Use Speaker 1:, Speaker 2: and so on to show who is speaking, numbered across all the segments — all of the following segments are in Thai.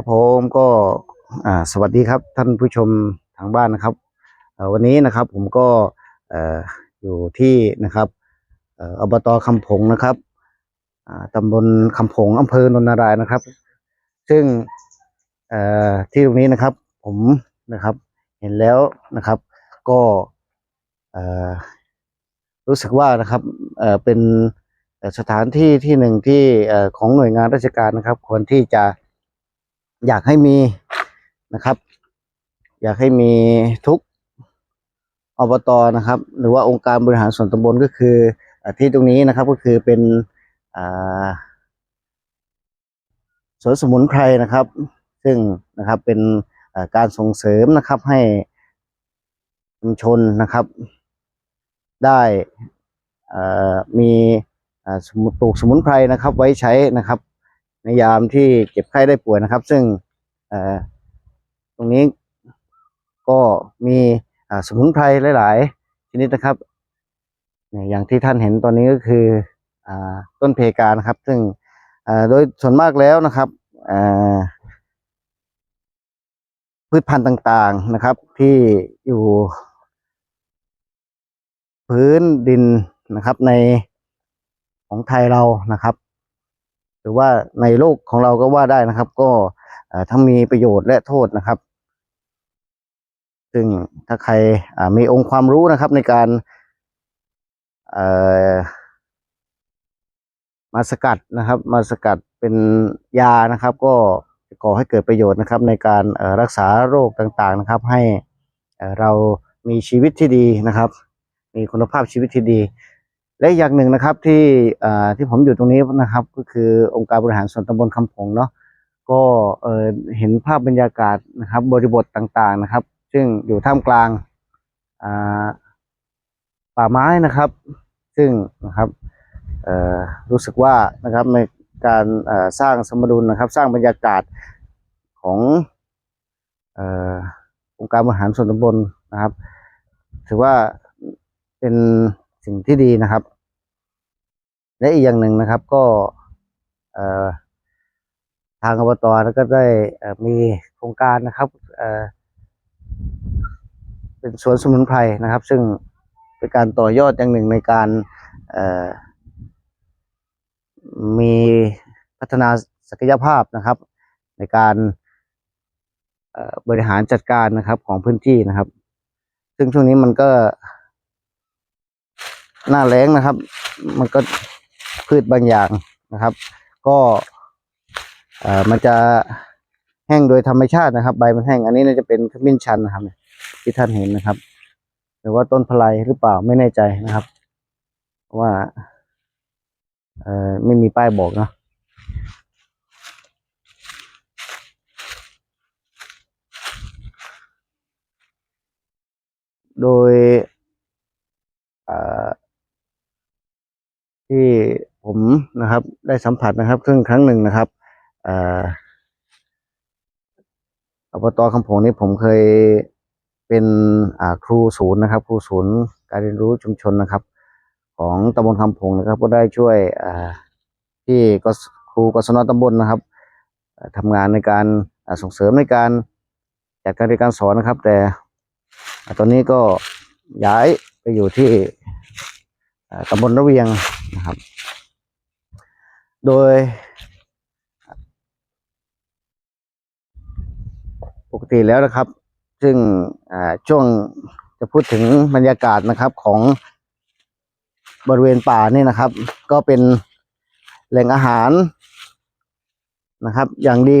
Speaker 1: ครับผมก็สวัสดีครับท่านผู้ชมทางบ้านนะครับวันนี้นะครับผมก็อยู่ที่นะครับอบตคำผงนะครับตำบลคำผงอำเภอนนทนารายนะครับ ซึ่งที่ตรงนี้นะครับผมนะครับเห็นแล้วนะครับ ก็รู้สึกว่านะครับเป็นสถานที่ที่หนึ่งที่ของหน่วยงานราชการนะครับ ควรที่จะ อยากให้มีนะครับ อยากให้มีทุกอบตนะครับ หรือว่าองค์การบริหารส่วนตำบลก็คืออที่ตรงนี้นะครับก็คือเป็นสวนสมุนไพรนะครับ ซึ่งนะครับเป็นการส่งเสริมนะครับให้ชุมชนนะครับ ได้มีปลูกสมุนไพรนะครับ ไว้ใช้นะครับ ในยามที่เจ็บไข้ได้ป่วยนะครับ ซึ่งตรงนี้ก็มีสมุนไพรหลาย ๆ ชนิดนะครับเนี่ยอย่างที่ท่านเห็นตอนนี้ก็คืออต้นเพกานะครับ ซึ่งโดยส่วนมากแล้วนะครับพืชพันธุ์ต่าง ๆ นะครับ ที่อยู่ พื้นดินนะครับในของไทยเรานะครับ รือว่าในโลกของเราก็ว่าได้นะครับ ก็ทั้งมีประโยชน์และโทษนะครับ ซึ่งถ้าใครมีองค์ความรู้นะครับในการมาสกัดนะครับ มาสกัดเป็นยานะครับ ก็จะก่อให้เกิดประโยชน์นะครับ ในการรักษาโรคต่างๆนะครับ ให้เรามีชีวิตที่ดีนะครับ มีคุณภาพชีวิตที่ดี และอย่างหนึ่งนะครับที่ที่ผมอยู่ตรงนี้นะครับ ก็คือองค์การบริหารส่วนตำบลคำผงเนาะก็เห็นภาพบรรยากาศนะครับ บริบทต่างๆนะครับ ซึ่งอยู่ท่ามกลางป่าไม้นะครับ ซึ่งนะครับรู้สึกว่านะครับในการสร้างสมดุลนะครับ สร้างบรรยากาศขององค์การบริหารส่วนตำบลนะครับ ถือว่าเป็นสิ่งที่ดีนะครับ และอีกอย่างหนึ่งนะครับก็ทางอบตแล้วก็ได้มีโครงการนะครับเเป็นสวนสมุนไพรนะครับ ซึ่งเป็นการต่อยอดอย่างหนึ่งในการมีพัฒนาศักยภาพนะครับ ในการบริหารจัดการนะครับของพื้นที่นะครับ ซึ่งช่วงนี้มันก็หน้าแล้งนะครับ มันก็ พืชบางอย่างนะครับ ก็มันจะแห้งโดยธรรมชาตินะครับ ใบมันแห้งอันนี้น่าจะเป็นขมิ้นชันนะครับ ที่ท่านเห็นนะครับ หรือว่าต้นพลายหรือเปล่าไม่แน่ใจนะครับว่าเออไม่มีป้ายบอกนะโดยที่ ผมนะครับ ได้สัมผัสนะครับซึ่งครั้งหนึ่งนะครับอบตคำผงนี้ผมเคยเป็นครูศูนย์นะครับ ครูศูนย์การเรียนรู้ชุมชนนะครับ ของตำบลคำผงนะครับ ก็ได้ช่วยที่ครูกศนตำบลนะครับทำงานในการส่งเสริมในการจัดการเรียนการสอนนะครับ แต่ตอนนี้ก็ย้ายไปอยู่ที่ตำบลระเวียงนะครับ โดย ปกติแล้วนะครับ ซึ่งช่วงจะพูดถึงบรรยากาศนะครับของบริเวณป่านี่นะครับ ก็เป็นแหล่งอาหารนะครับ อย่างดี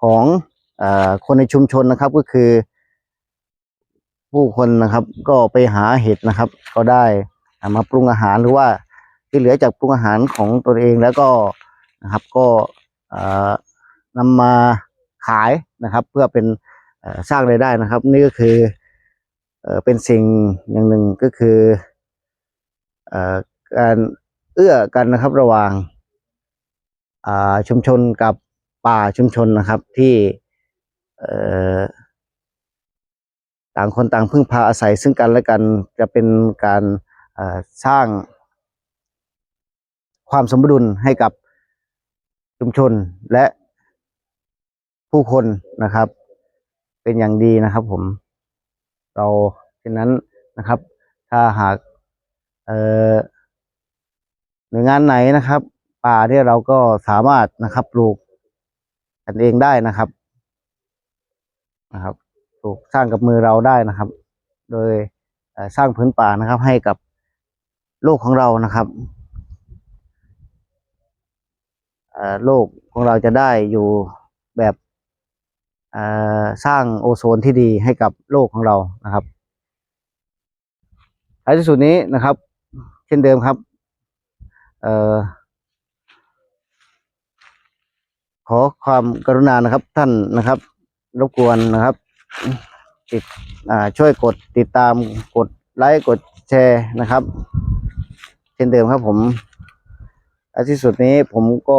Speaker 1: ของอคนในชุมชนนะครับก็คือ ผู้คนนะครับ ก็ไปหาเห็ดนะครับ ก็ได้มาปรุงอาหารหรือว่า ที่เหลือจากปรุงอาหารของตนเองแล้วก็นะครับก็นำมาขายนะครับ เพื่อเป็นสร้างรายได้นะครับ นี่ก็คือเอเป็นสิ่งอย่างหนึ่งก็คืออการเอื้อกันนะครับระหว่างชุมชนกับป่าชุมชนนะครับที่ต่างคนต่างพึ่งพาอาศัยซึ่งกันและกันจะเป็นการสร้าง ความสมดุลให้กับชุมชนและผู้คนนะครับ เป็นอย่างดีนะครับ ผม เราฉะนั้นนะครับ ถ้าหากเอ่อหน่วยงานไหนนะครับ ป่าเนี่ยเราก็สามารถนะครับปลูกกันเองได้นะครับนะครับปลูกสร้างกับมือเราได้นะครับ โดยสร้างพื้นป่านะครับ ให้กับโลกของเรานะครับเอ่อ โลกของเราจะได้อยู่แบบสร้างโอโซนที่ดีให้กับโลกของเรานะครับท้ายที่สุดนี้นะครับ เช่นเดิมครับออขอความกรุณานะครับท่านนะครับ รบกวนนะครับติดช่วยกดติดตามกดไลค์กดแชร์นะครับ เช่นเดิมครับผมและที่สุดนี้ผมก็